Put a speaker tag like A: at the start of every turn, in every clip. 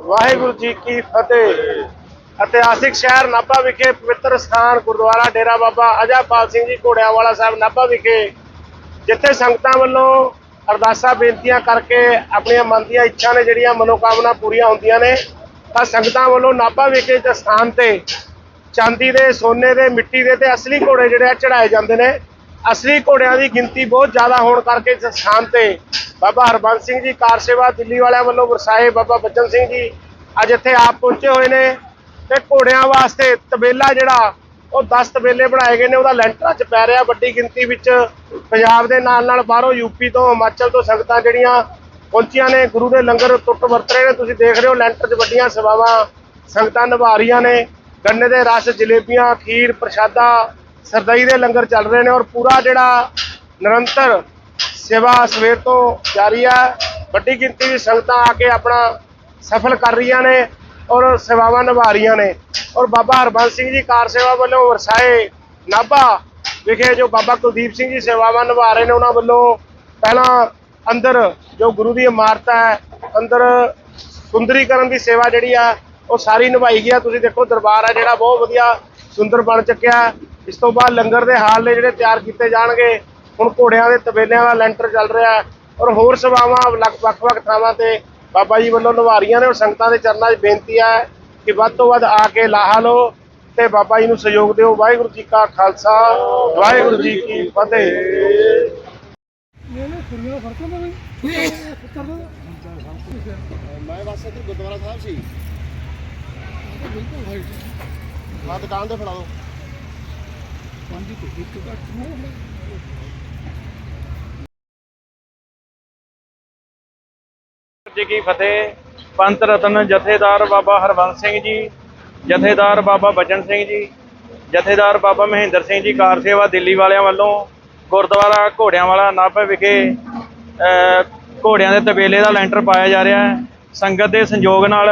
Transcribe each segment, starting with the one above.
A: ਵਾਹਿਗੁਰੂ ਜੀ ਕੀ ਫਤਿਹ। ਇਤਿਹਾਸਿਕ ਸ਼ਹਿਰ ਨਾਭਾ ਵਿਖੇ ਪਵਿੱਤਰ ਸਥਾਨ ਗੁਰਦੁਆਰਾ ਡੇਰਾ ਬਾਬਾ ਅਜਾਪਾਲ ਸਿੰਘ ਜੀ ਘੋੜਿਆਂਵਾਲਾ ਸਾਹਿਬ ਨਾਭਾ ਵਿਖੇ, ਜਿੱਥੇ ਸੰਗਤਾਂ ਵੱਲੋਂ ਅਰਦਾਸਾਂ, ਬੇਨਤੀਆਂ ਕਰਕੇ ਆਪਣੀਆਂ ਮਨ ਦੀਆਂ ਇੱਛਾ ਨੇ ਜਿਹੜੀਆਂ ਮਨੋਕਾਮਨਾ ਪੂਰੀਆਂ ਹੁੰਦੀਆਂ ਨੇ, ਤਾਂ ਸੰਗਤਾਂ ਵੱਲੋਂ ਨਾਭਾ ਵਿਖੇ ਇਸ ਸਥਾਨ ਤੇ ਚਾਂਦੀ ਦੇ, ਸੋਨੇ ਦੇ, ਮਿੱਟੀ ਦੇ ਤੇ ਅਸਲੀ ਘੋੜੇ ਜਿਹੜੇ ਆ ਚੜਾਏ ਜਾਂਦੇ ਨੇ। ਅਸਲੀ ਘੋੜਿਆਂ ਦੀ ਗਿਣਤੀ ਬਹੁਤ ਜ਼ਿਆਦਾ ਹੋਣ ਕਰਕੇ ਇਸ ਸਥਾਨ ਤੇ ਬਾਬਾ ਹਰਬੰਸ ਸਿੰਘ ਜੀ, ਕਾਰ ਸੇਵਾ ਦਿੱਲੀ ਵਾਲਿਆਂ ਵੱਲੋਂ ਵਰਸਾਏ ਬਾਬਾ ਬਚਨ ਸਿੰਘ ਜੀ। ਅੱਜ ਇੱਥੇ ਆਪ ਪਹੁੰਚੇ ਹੋਏ ਨੇ ਤੇ ਘੋੜਿਆਂ ਵਾਸਤੇ ਤਬੇਲਾ ਜਿਹੜਾ, ਉਹ 10 ਤਬੇਲੇ ਬਣਾਏ ਗਏ ਨੇ। ਉਹਦਾ ਲੈਂਟਰਾਂ 'ਚ ਪੈ ਰਿਹਾ ਵੱਡੀ ਗਿਣਤੀ ਵਿੱਚ। ਪੰਜਾਬ ਦੇ ਨਾਲ ਨਾਲ ਬਾਹਰੋਂ ਯੂਪੀ ਤੋਂ, ਹਿਮਾਚਲ ਤੋਂ ਸੰਗਤਾਂ ਜਿਹੜੀਆਂ ਪਹੁੰਚੀਆਂ ਨੇ। ਗੁਰੂ ਦੇ ਲੰਗਰ ਟੁੱਟ ਵਰਤ ਰਹੇ ਨੇ। ਤੁਸੀਂ ਦੇਖ ਰਹੇ ਹੋ, ਲੈਂਟਰ 'ਚ ਵੱਡੀਆਂ ਸੇਵਾਵਾਂ ਸੰਗਤਾਂ ਨਿਭਾ ਰਹੀਆਂ ਨੇ। ਗੰਨੇ ਦੇ ਰਸ, ਜਲੇਬੀਆਂ, ਖੀਰ, ਪ੍ਰਸ਼ਾਦਾ, ਸਰਦਈ ਦੇ ਲੰਗਰ ਚੱਲ ਰਹੇ ਨੇ। ਔਰ ਪੂਰਾ ਜਿਹੜਾ ਨਿਰੰਤਰ ਸੇਵਾ ਸਵੇਰ ਤੋਂ ਜਾਰੀ ਹੈ। ਵੱਡੀ ਗਿਣਤੀ ਦੀ ਸੰਗਤਾਂ ਆ ਕੇ ਆਪਣਾ ਸਫਲ ਕਰ ਰਹੀਆਂ ਨੇ ਔਰ ਸੇਵਾਵਾਂ ਨਿਭਾ ਰਹੀਆਂ ਨੇ। ਔਰ ਬਾਬਾ ਹਰਬੰਸ ਸਿੰਘ ਜੀ ਕਾਰ ਸੇਵਾ ਵੱਲੋਂ ਵਰਸਾਏ ਨਾਭਾ ਵਿਖੇ ਜੋ ਬਾਬਾ ਕੁਲਦੀਪ ਸਿੰਘ ਜੀ ਸੇਵਾਵਾਂ ਨਿਭਾ ਰਹੇ ਨੇ, ਉਹਨਾਂ ਵੱਲੋਂ ਪਹਿਲਾਂ ਅੰਦਰ ਜੋ ਗੁਰੂ ਦੀ ਇਮਾਰਤ ਹੈ, ਅੰਦਰ ਸੁੰਦਰੀਕਰਨ ਦੀ ਸੇਵਾ ਜਿਹੜੀ ਆ, ਉਹ ਸਾਰੀ ਨਿਭਾਈ ਗਈ ਆ। ਤੁਸੀਂ ਦੇਖੋ ਦਰਬਾਰ ਆ ਜਿਹੜਾ, ਬਹੁਤ ਵਧੀਆ ਸੁੰਦਰ ਬਣ ਚੁੱਕਿਆ। ਇਸ ਤੋਂ ਬਾਅਦ ਲੰਗਰ ਦੇ ਹਾਲ ਨੇ ਜਿਹੜੇ ਤਿਆਰ ਕੀਤੇ ਜਾਣਗੇ। ਹੁਣ ਘੋੜਿਆਂ ਦੇ ਤਬੇਲਿਆਂ ਦਾ ਲੈਂਟਰ ਚੱਲ ਰਿਹਾ ਹੈ ਔਰ ਹੋਰ ਸੇਵਾਵਾਂ ਲਗ- ਵੱਖ-ਵੱਖ ਥਾਵਾਂ ਤੇ ਬਾਬਾ ਜੀ ਵੱਲੋਂ ਨਿਭਾ ਰਹੀਆਂ ਨੇ ਔਰ ਸੰਗਤਾਂ ਦੇ ਚਰਨਾਂ 'ਚ ਬੇਨਤੀ ਹੈ ਕਿ ਵੱਧ ਤੋਂ ਵੱਧ ਆ ਕੇ ਲਾਹਾ ਲਓ ਤੇ ਬਾਬਾ ਜੀ ਨੂੰ ਸਹਿਯੋਗ ਦਿਓ। ਵਾਹਿਗੁਰੂ ਜੀ ਕਾ ਖਾਲਸਾ ਵਾਹਿਗੁਰੂ ਜੀ ਕੀ ਫਤਿਹ।
B: ਮੈਂ ਬਸ ਇੱਥੇ ਗੁਰਦੁਆਰਾ ਸਾਹਿਬ ਸੀ। ਹਾਂ ਦੁਕਾਨ ਤੇ ਫੜਾ ਦੋ।
C: ਜੀ ਕੀ ਫਤਿਹ। ਪੰਥ ਰਤਨ ਜਥੇਦਾਰ ਬਾਬਾ ਹਰਵੰਸ ਸਿੰਘ ਜੀ, ਜਥੇਦਾਰ ਬਾਬਾ ਬਚਨ ਸਿੰਘ ਜੀ, ਜਥੇਦਾਰ ਬਾਬਾ ਮਹਿੰਦਰ ਸਿੰਘ ਜੀ ਕਾਰ ਸੇਵਾ ਦਿੱਲੀ ਵਾਲਿਆਂ ਵੱਲੋਂ ਗੁਰਦੁਆਰਾ ਘੋੜਿਆਂ ਵਾਲਾ ਨਾਭੇ ਵਿਖੇ ਘੋੜਿਆਂ ਦੇ ਤਬੇਲੇ ਦਾ ਲੈਂਟਰ ਪਾਇਆ ਜਾ ਰਿਹਾ ਹੈ। ਸੰਗਤ ਦੇ ਸੰਯੋਗ ਨਾਲ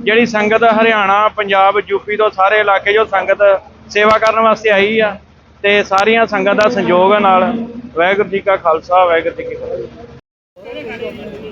C: ਜਿਹੜੀ ਸੰਗਤ ਹਰਿਆਣਾ, ਪੰਜਾਬ, ਯੂਪੀ ਤੋਂ ਸਾਰੇ ਇਲਾਕੇ ਜੋ ਸੰਗਤ ਸੇਵਾ ਕਰਨ ਵਾਸਤੇ ਆਈ ਆ ਤੇ ਸਾਰੀਆਂ ਸੰਗਤ ਦਾ ਸੰਯੋਗ ਨਾਲ ਵਾਹਿਗੁਰੂ ਜੀ ਕਾ ਖਾਲਸਾ, ਵਾਹਿਗੁਰੂ ਜੀ ਕੀ ਫਤਿਹ।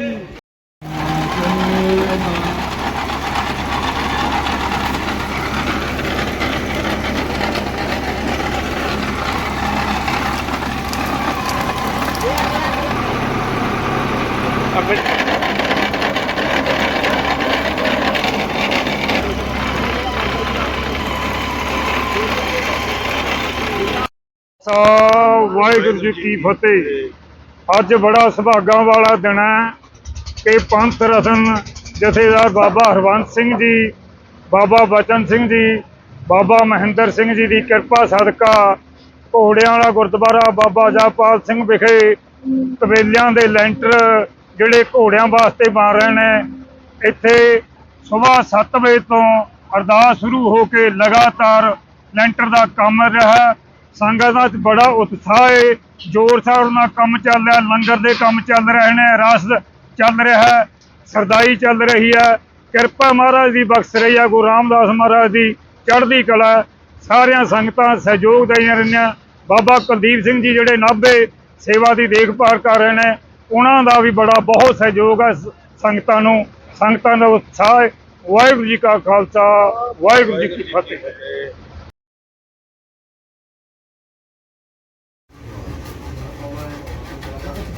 D: ਸਾ ਵਾਹਿਗੁਰੂ ਜੀ ਕੀ ਫਤਿਹ। ਅੱਜ ਬੜਾ ਸੁਭਾਗਾਂ ਵਾਲਾ ਦਿਨ ਹੈ ਕਿ ਪੰਥ ਰਤਨ ਜਥੇਦਾਰ ਬਾਬਾ ਹਰਵੰਤ ਸਿੰਘ ਜੀ, ਬਾਬਾ ਬਚਨ ਸਿੰਘ ਜੀ, ਬਾਬਾ ਮਹਿੰਦਰ ਸਿੰਘ ਜੀ ਦੀ ਕਿਰਪਾ ਸਦਕਾ ਘੋੜਿਆਂ ਵਾਲਾ ਗੁਰਦੁਆਰਾ ਬਾਬਾ ਜਾਪਾਲ ਸਿੰਘ ਵਿਖੇ ਤਬੇਲਿਆਂ ਦੇ ਲੈਂਟਰ ਜਿਹੜੇ ਘੋੜਿਆਂ ਵਾਸਤੇ ਬਣ ਰਹੇ ਨੇ, ਇੱਥੇ ਸਵੇਰ 7 ਵਜੇ ਤੋਂ ਅਰਦਾਸ ਸ਼ੁਰੂ ਹੋ ਕੇ ਲਗਾਤਾਰ ਲੈਂਟਰ ਦਾ ਕੰਮ ਰਿਹਾ। ਸੰਗਤ ਦਾ ਬੜਾ ਉਤਸ਼ਾਹ ਹੈ ਜ਼ੋਰ ਸ਼ੋਰ ਨਾਲ ਕੰਮ ਚੱਲ ਰਿਹਾ, ਲੰਗਰ ਦੇ ਕੰਮ ਚੱਲ ਰਹੇ ਨੇ, ਰਸ ਚੱਲ ਰਿਹਾ ਹੈ, ਸਰਦਾਈ ਚੱਲ ਰਹੀ ਹੈ। ਕਿਰਪਾ ਮਹਾਰਾਜ ਦੀ ਬਖਸ਼ ਰਹੀ ਹੈ, ਗੁਰੂ ਰਾਮਦਾਸ ਮਹਾਰਾਜ ਦੀ ਚੜ੍ਹਦੀ ਕਲਾ। ਸਾਰਿਆਂ ਸੰਗਤਾਂ ਸਹਿਯੋਗ ਦੇਈਆਂ ਰਹੀਆਂ। ਬਾਬਾ ਕੁਲਦੀਪ ਸਿੰਘ ਜੀ ਜਿਹੜੇ ਨਾਭੇ ਸੇਵਾ ਦੀ ਦੇਖਭਾਲ ਕਰ ਰਹੇ ਨੇ, ਉਹਨਾਂ ਦਾ ਵੀ ਬੜਾ ਬਹੁਤ ਸਹਿਯੋਗ ਹੈ ਸੰਗਤਾਂ ਨੂੰ। ਸੰਗਤਾਂ ਦਾ ਉਤਸ਼ਾਹ ਹੈ ਵਾਹਿਗੁਰੂ ਜੀ ਕਾ ਖਾਲਸਾ, ਵਾਹਿਗੁਰੂ ਜੀ ਕੀ ਫਤਿਹ।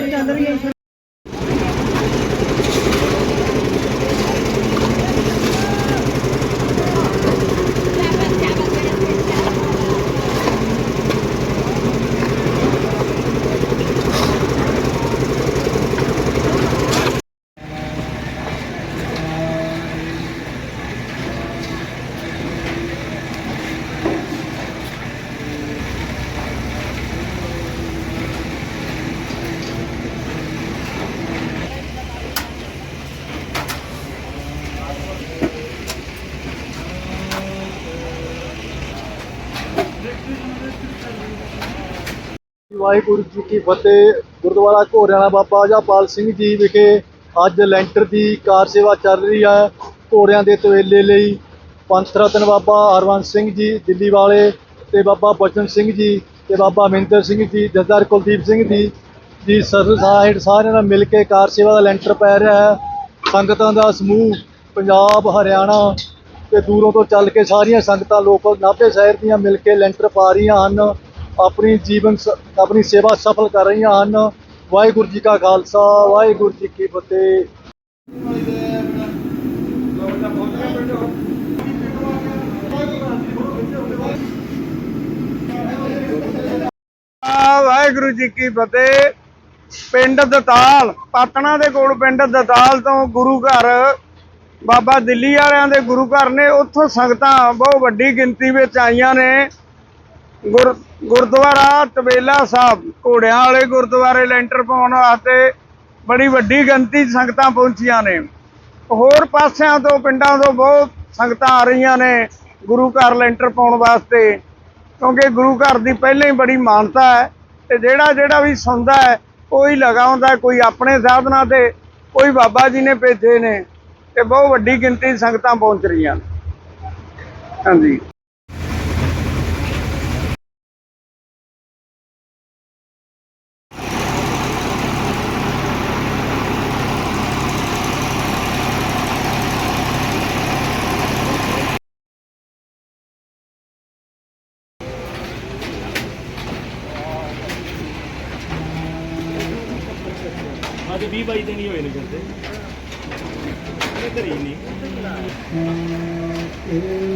E: ਚੱਲ ਰਹੀ ਹੈ।
F: ਵਾਹਿਗੁਰੂ ਜੀ ਕੀ ਫਤਿਹ। ਗੁਰਦੁਆਰਾ ਘੋੜਿਆਣਾ ਬਾਬਾ ਜਾਪਾਲ ਸਿੰਘ ਜੀ ਵਿਖੇ ਅੱਜ ਲੈਂਟਰ ਦੀ ਕਾਰ ਸੇਵਾ ਚੱਲ ਰਹੀ ਹੈ। ਘੋੜਿਆਂ ਦੇ ਤਵੇਲੇ ਲਈ ਪੰਥ ਰਤਨ ਬਾਬਾ ਹਰਵੰਸ ਸਿੰਘ ਜੀ, ਦਿੱਲੀ ਵਾਲੇ ਤੇ ਬਾਬਾ ਬਚਨ ਸਿੰਘ ਜੀ ਤੇ ਬਾਬਾ ਮਹਿੰਦਰ ਸਿੰਘ ਜੀ ਜਥੇਦਾਰ ਕੁਲਦੀਪ ਸਿੰਘ ਜੀ ਜੀ ਸਰ ਸਾਈਡ ਸਾਰਿਆਂ ਨਾਲ ਮਿਲ ਕੇ ਕਾਰ ਸੇਵਾ ਦਾ ਲੈਂਟਰ ਪੈ ਰਿਹਾ ਹੈ। ਸੰਗਤਾਂ ਦਾ ਸਮੂਹ ਪੰਜਾਬ, ਹਰਿਆਣਾ ਤੇ ਦੂਰੋਂ ਤੋਂ ਚੱਲ ਕੇ ਸਾਰੀਆਂ ਸੰਗਤਾਂ ਲੋਕਲ ਨਾਭੇ ਸ਼ਹਿਰ ਦੀਆਂ ਮਿਲ ਕੇ ਲੈਂਟਰ ਪਾ ਰਹੀਆਂ ਹਨ। ਆਪਣੀ ਜੀਵਨ ਸ- ਆਪਣੀ ਸੇਵਾ ਸਫਲ ਕਰ ਰਹੀਆਂ ਹਨ। ਵਾਹਿਗੁਰੂ ਜੀ ਕਾ ਖਾਲਸਾ, ਵਾਹਿਗੁਰੂ ਜੀ ਕੀ ਫਤਿਹ।
E: ਆ ਵਾਹਿਗੁਰੂ ਜੀ ਕੀ ਫਤਿਹ। ਪਿੰਡ ਦਤਾਲ, ਪਾਤਣਾ ਦੇ ਕੋਲ ਪਿੰਡ ਦਤਾਲ ਤੋਂ ਗੁਰੂ ਘਰ, ਬਾਬਾ ਦਿੱਲੀ ਵਾਲਿਆਂ ਦੇ ਗੁਰੂ ਘਰ ਨੇ। ਉੱਥੋਂ ਸੰਗਤਾਂ ਬਹੁਤ ਵੱਡੀ ਗਿਣਤੀ ਵਿੱਚ ਆਈਆਂ ਨੇ। ਗੁਰ ਗੁਰਦੁਆਰਾ ਤਬੇਲਾ ਸਾਹਿਬ ਘੋੜਿਆਂ ਵਾਲੇ ਗੁਰਦੁਆਰੇ ਲੈਂਟਰ ਪਾਉਣ ਵਾਸਤੇ ਬੜੀ ਵੱਡੀ ਗਿਣਤੀ ਸੰਗਤਾਂ ਪਹੁੰਚੀਆਂ ਨੇ। ਹੋਰ ਪਾਸਿਆਂ ਤੋਂ ਪਿੰਡਾਂ ਤੋਂ ਬਹੁਤ ਸੰਗਤਾਂ ਆ ਰਹੀਆਂ ਨੇ ਗੁਰੂ ਘਰ ਲੈਂਟਰ ਪਾਉਣ ਵਾਸਤੇ ਕਿਉਂਕਿ ਗੁਰੂ ਘਰ ਦੀ ਪਹਿਲਾਂ ਹੀ ਬੜੀ ਮਾਨਤਾ ਹੈ ਤੇ ਜਿਹੜਾ ਜਿਹੜਾ ਵੀ ਸੁਣਦਾ ਹੈ ਕੋਈ ਲਗਾਉਂਦਾ ਹੈ, ਕੋਈ ਆਪਣੇ ਸਾਧਨਾਂ ਤੇ ਕੋਈ ਬਾਬਾ ਜੀ ਨੇ ਭੇਜੇ ਨੇ ਤੇ ਬਹੁਤ ਵੱਡੀ ਗਿਣਤੀ ਸੰਗਤਾਂ ਪਹੁੰਚ ਰਹੀਆਂ ਨੇ। ਹਾਂਜੀ।
F: ਵੀਹ ਬਾਈ ਦਿਨ ਹੀ ਹੋਏ ਨੇ ਜਿੱਤੇ ਵਾਹਿਗੁਰੂ